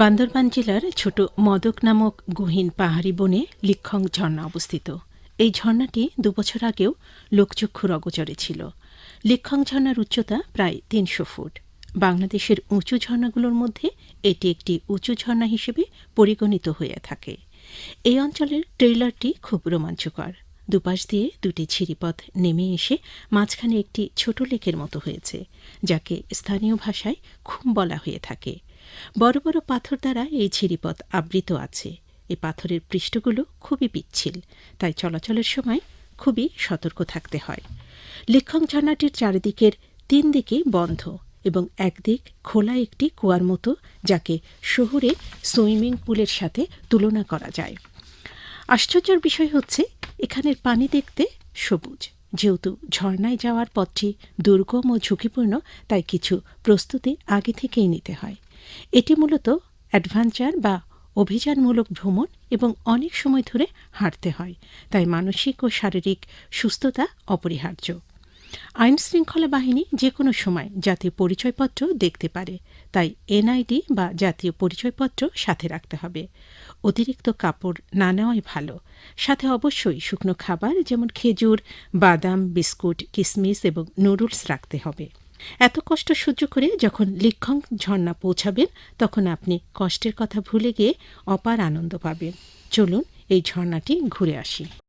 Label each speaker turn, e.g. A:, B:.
A: বান্দরবান জেলার ছোট মদক নামক গহীন পাহাড়ি বনে লিক্ষং ঝর্ণা অবস্থিত। এই ঝর্ণাটি দুবছর আগেও লোকচক্ষুর অগোচরে ছিল। লিক্ষং ঝর্ণার উচ্চতা প্রায় তিনশো ফুট। বাংলাদেশের উঁচু ঝর্ণাগুলোর মধ্যে এটি একটি উঁচু ঝর্ণা হিসেবে পরিগণিত হয়ে থাকে। এই অঞ্চলের ট্রেইলারটি খুব রোমাঞ্চকর। দুপাশ দিয়ে দুটি ছিরিপথ নেমে এসে মাঝখানে একটি ছোট লেকের মতো হয়েছে, যাকে স্থানীয় ভাষায় খুম বলা হয়ে থাকে। বড় বড় পাথর দ্বারা এই ছিরিপথ আবৃত আছে। এই পাথরের পৃষ্ঠগুলো খুবই পিচ্ছিল, তাই চলাচলের সময় খুবই সতর্ক থাকতে হয়। লিক্ষং ঝর্ণাটির চারিদিকের তিন দিকেই বন্ধ এবং একদিক খোলা একটি কুয়ার মতো, যাকে শহুরে সুইমিং পুলের সাথে তুলনা করা যায়। আশ্চর্যের বিষয় হচ্ছে, এখানের পানি দেখতে সবুজ। যেহেতু ঝর্ণায় যাওয়ার পথটি দুর্গম ও ঝুঁকিপূর্ণ, তাই কিছু প্রস্তুতি আগে থেকেই নিতে হয়। এটি মূলত অ্যাডভেঞ্চার বা অভিযানমূলক ভ্রমণ এবং অনেক সময় ধরে হাঁটতে হয়, তাই মানসিক ও শারীরিক সুস্থতা অপরিহার্য। আইন শৃঙ্খলা বাহিনী যে কোনো সময় জাতীয় পরিচয়পত্র দেখতে পারে, তাই এনআইডি বা জাতীয় পরিচয়পত্র সাথে রাখতে হবে। অতিরিক্ত কাপড় না নেওয়াই ভালো। সাথে অবশ্যই শুকনো খাবার যেমন খেজুর, বাদাম, বিস্কুট, কিসমিস এবং নুডলস রাখতে হবে। এত কষ্ট সহ্য করে যখন লিক্ষং ঝর্ণা পৌঁছাবেন, তখন আপনি কষ্টের কথা ভুলে গিয়ে অপার আনন্দ পাবেন। চলুন এই ঝর্ণাটি ঘুরে আসি।